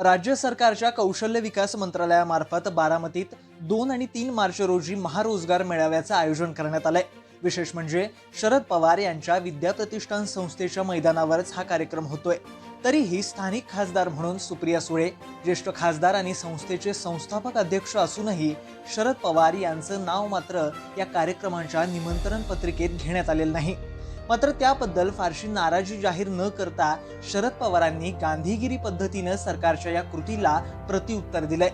राज्य सरकारच्या कौशल्य विकास मंत्रालयामार्फत बारामतीत दोन आणि तीन मार्च रोजी महारोजगार मेळाव्याचं आयोजन करण्यात आलंय. विशेष म्हणजे शरद पवार यांच्या विद्याप्रतिष्ठान संस्थेच्या मैदानावरच हा कार्यक्रम होतोय. तरीही स्थानिक खासदार म्हणून सुप्रिया सुळे ज्येष्ठ खासदार आणि संस्थेचे संस्थापक अध्यक्ष असूनही शरद पवार यांचं नाव मात्र या कार्यक्रमांच्या निमंत्रण पत्रिकेत घेण्यात आलेलं नाही. मात्र त्याबद्दल फारशी नाराजी जाहीर न करता शरद पवारांनी गांधीगिरी पद्धतीनं सरकारच्या या कृतीला प्रतिउत्तर दिलंय.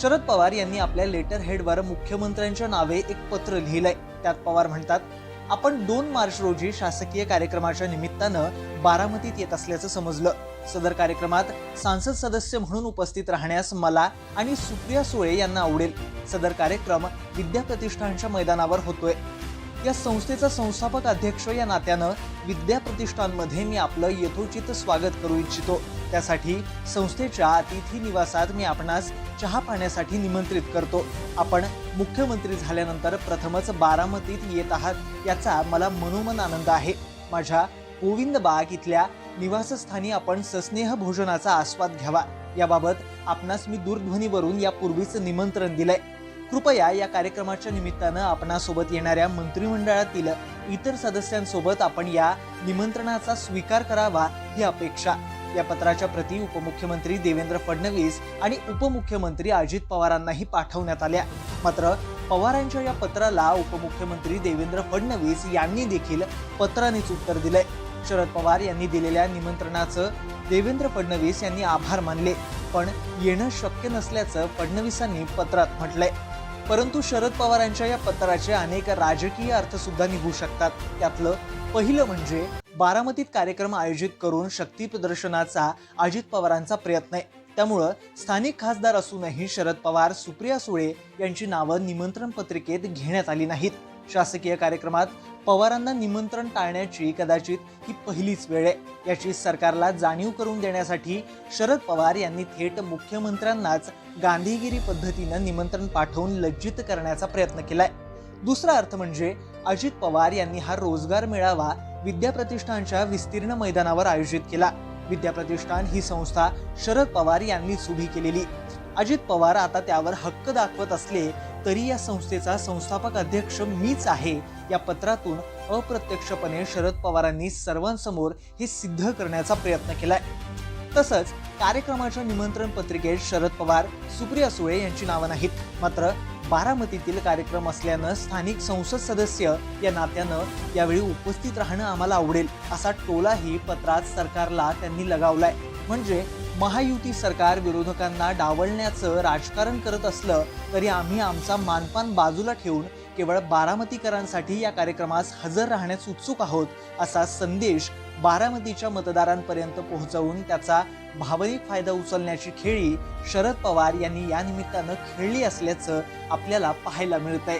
शरद पवार यांनी आपल्या लेटर हेडवर मुख्यमंत्र्यांच्या नावे एक पत्र लिहिलंय. त्यात पवार म्हणतात आपण दोन मार्च रोजी शासकीय कार्यक्रमाच्या निमित्तानं बारामतीत येत असल्याचं समजलं. सदर कार्यक्रमात सांसद सदस्य म्हणून उपस्थित राहण्यास मला आणि सुप्रिया सुळे यांना आवडेल. सदर कार्यक्रम विद्याप्रतिष्ठानच्या मैदानावर होतोय. या संस्थेचा संस्थापक अध्यक्ष या नात्यानं विद्या प्रतिष्ठानमध्ये मी आपलं यथोचित स्वागत करू इच्छितो. त्यासाठी संस्थेच्या अतिथी निवासात मी आपणास चहा पाण्यासाठी निमंत्रित करतो. आपण मुख्यमंत्री झाल्यानंतर प्रथमच बारामतीत येत आहात याचा मला मनोमन आनंद आहे. माझ्या गोविंद बाग इथल्या निवासस्थानी आपण सस्नेह भोजनाचा आस्वाद घ्यावा. याबाबत आपणास मी दूरध्वनीवरून यापूर्वीच निमंत्रण दिलंय. कृपया या कार्यक्रमाच्या निमित्तानं आपणासोबत येणाऱ्या मंत्रिमंडळातील इतर सदस्यांसोबत आपण या निमंत्रणाचा स्वीकार करावा ही अपेक्षा. या पत्राच्या प्रती उपमुख्यमंत्री देवेंद्र फडणवीस आणि उपमुख्यमंत्री अजित पवारांनाही पाठवण्यात आल्या. मात्र पवारांच्या या पत्राला उपमुख्यमंत्री देवेंद्र फडणवीस यांनी देखील पत्रानेच उत्तर दिलंय. शरद पवार यांनी दिलेल्या निमंत्रणाचं देवेंद्र फडणवीस यांनी आभार मानले. पण येणं शक्य नसल्याचं फडणवीसांनी पत्रात म्हटलंय. परंतु शरद पवारांच्या या पत्राचे अनेक राजकीय अर्थ सुद्धा निघू शकतात. त्यातलं पहिलं म्हणजे बारामतीत कार्यक्रम आयोजित करून शक्ती प्रदर्शनाचा अजित पवारांचा प्रयत्न आहे. त्यामुळं स्थानिक खासदार असूनही शरद पवार सुप्रिया सुळे यांची नावं निमंत्रण पत्रिकेत घेण्यात आली नाहीत. शासकीय कार्यक्रमात पवारांना निमंत्रण टाळण्याची कदाचित ही पहिलीच वेळ आहे. याची सरकारला जाणीव करून देण्यासाठी शरद पवार यांनी थेट मुख्यमंत्र्यांनाच गांधीगिरी पद्धतीनं निमंत्रण पाठवून लज्जित करण्याचा प्रयत्न केलाय. दुसरा अर्थ म्हणजे अजित पवार यांनी हा रोजगार मेळावा विद्याप्रतिष्ठानच्या विस्तीर्ण मैदानावर आयोजित केला. विद्याप्रतिष्ठान ही संस्था शरद पवार यांनीच उभी केलेली. अजित पवार आता त्यावर हक्क दाखवत असले तरी या संस्थेचा संस्थापक अध्यक्ष मीच आहे या पत्रातून अप्रत्यक्षपणे शरद पवारांनी सर्वांसमोर हे सिद्ध करण्याचा प्रयत्न केलाय. तसंच कार्यक्रमाच्या निमंत्रण पत्रिकेत शरद पवार सुप्रिया सुळे यांची नावं नाहीत. मात्र बारामतीतील कार्यक्रम असल्यानं स्थानिक संसद सदस्य या नात्यानं यावेळी उपस्थित राहणं आम्हाला आवडेल असा टोलाही पत्रात सरकारला त्यांनी लगावलाय. म्हणजे महायुती सरकार विरोधकांना डावलण्याचं राजकारण करत असलं तरी आम्ही आमचा मानपान बाजूला ठेवून केवळ बारामतीकरांसाठी या कार्यक्रमास हजर राहण्यास उत्सुक आहोत असा संदेश बारामतीच्या मतदारांपर्यंत पोहोचवून त्याचा भावनिक फायदा उचलण्याची खेळी शरद पवार यांनी या निमित्तानं खेळली असल्याचं आपल्याला पाहायला मिळतंय.